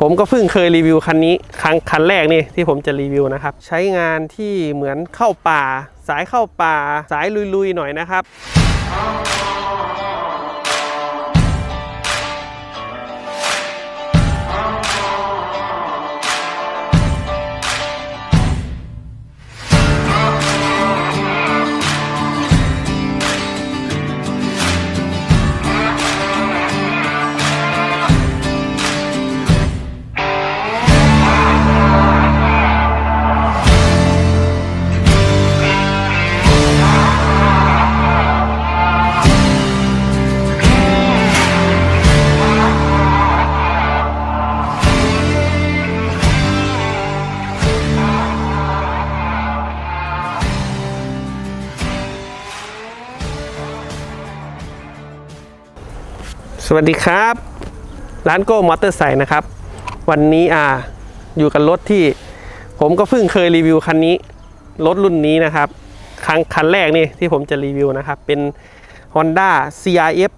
ผมก็เพิ่งเคยรีวิวคันนี้ครั้งคันแรกนี่ที่ผมจะรีวิวนะครับ ใช้งานที่เหมือนเข้าป่า สายเข้าป่า สายลุยๆหน่อยนะครับ สวัสดีครับ ร้านโก้มอเตอร์ไซค์นะครับ วันนี้อ่าอยู่กับรถที่ ผมก็เพิ่งเคยรีวิวคันนี้รถรุ่นนี้นะครับ ครั้งคันแรกนี่ที่ผมจะรีวิวนะครับ เป็น Honda CRF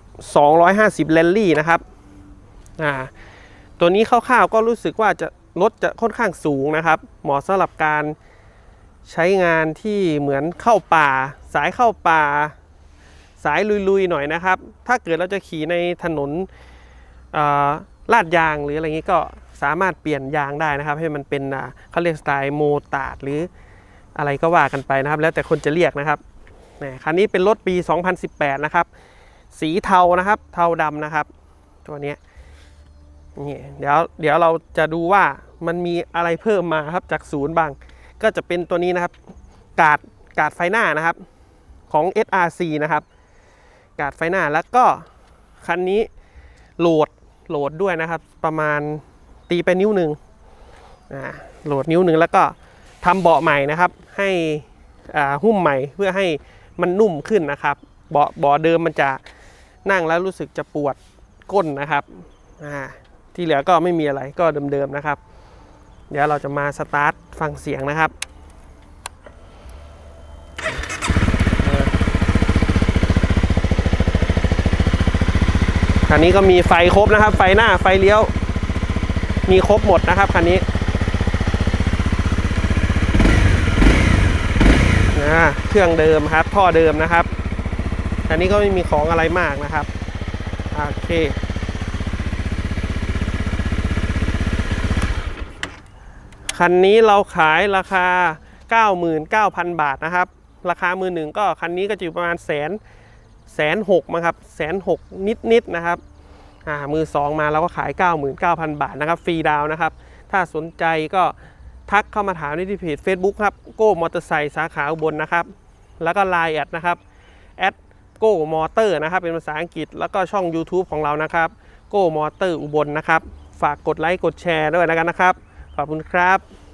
250 Rally นะครับอ่าตัวนี้คร่าวๆก็รู้สึกว่าจะรถจะค่อนข้างสูงนะครับ เหมาะสำหรับการใช้งานที่เหมือนเข้าป่า สายเข้าป่า สายลุยๆหน่อยนะครับ ถ้าเกิดเราจะขี่ในถนนลาดยางหรืออะไรงนี้ก็สามารถเปลี่ยนยางได้นะครับ ให้มันเป็นเขาเรียกสไตล์โมตาดหรืออะไรก็ว่ากันไปนะครับ แล้วแต่คนจะเรียกนะครับแหมคันนี้เป็นรถปี 2018 นะครับ สีเทานะครับ เทาดำนะครับ ตัวนี้นี่เดี๋ยวเดี๋ยวเราจะดูว่ามันมีอะไรเพิ่มมาครับจากศูนย์บาง ก็จะเป็นตัวนี้นะครับ กาดกาดไฟหน้านะครับของ SRC นะครับ กาดไฟหน้าแล้วก็คันนี้โหลดโหลดด้วยนะครับ ประมาณตีไปนิ้วหนึ่งโหลดนิ้วหนึ่งแล้วก็ทำเบาะใหม่นะครับ ให้หุ้มใหม่เพื่อให้มันนุ่มขึ้นนะครับ เบาะเบาะเดิมมันจะนั่งแล้วรู้สึกจะปวดก้นนะครับที่เหลือก็ไม่มีอะไรก็เดิมๆนะครับ เดี๋ยวเราจะมาสตาร์ทฟังเสียงนะครับ คันนี้ก็มีไฟครบนะครับ ไฟหน้าไฟเลี้ยว มีครบหมดนะครับคันนี้นะเครื่องเดิมครับท่อเดิมนะครับอันนี้ก็ไม่มีของอะไรมากนะครับโอเคคันนี้เราขายราคา 99,000 บาทนะครับ ราคามือหนึ่งก็คันนี้ก็จะอยู่ประมาณแสน แสนหกมั้งครับแสนหกนิดนิดๆนะครับอ่ามือสองมาเราก็ขาย 99,000 บาทนะครับฟรีดาวนะครับ ถ้าสนใจก็ทักเข้ามาถามได้ที่เพจ Facebook ครับโก้มอเตอร์ไซค์สาขาอุบลนะครับ แล้วก็ Line แอดนะครับแอดโก้มอเตอร์นะครับเป็นภาษาอังกฤษแล้วก็ช่อง YouTube ของเรานะครับโก้มอเตอร์อุบลนะครับ ฝากกดไลค์กดแชร์ด้วยแล้วกันนะครับ ขอบคุณครับ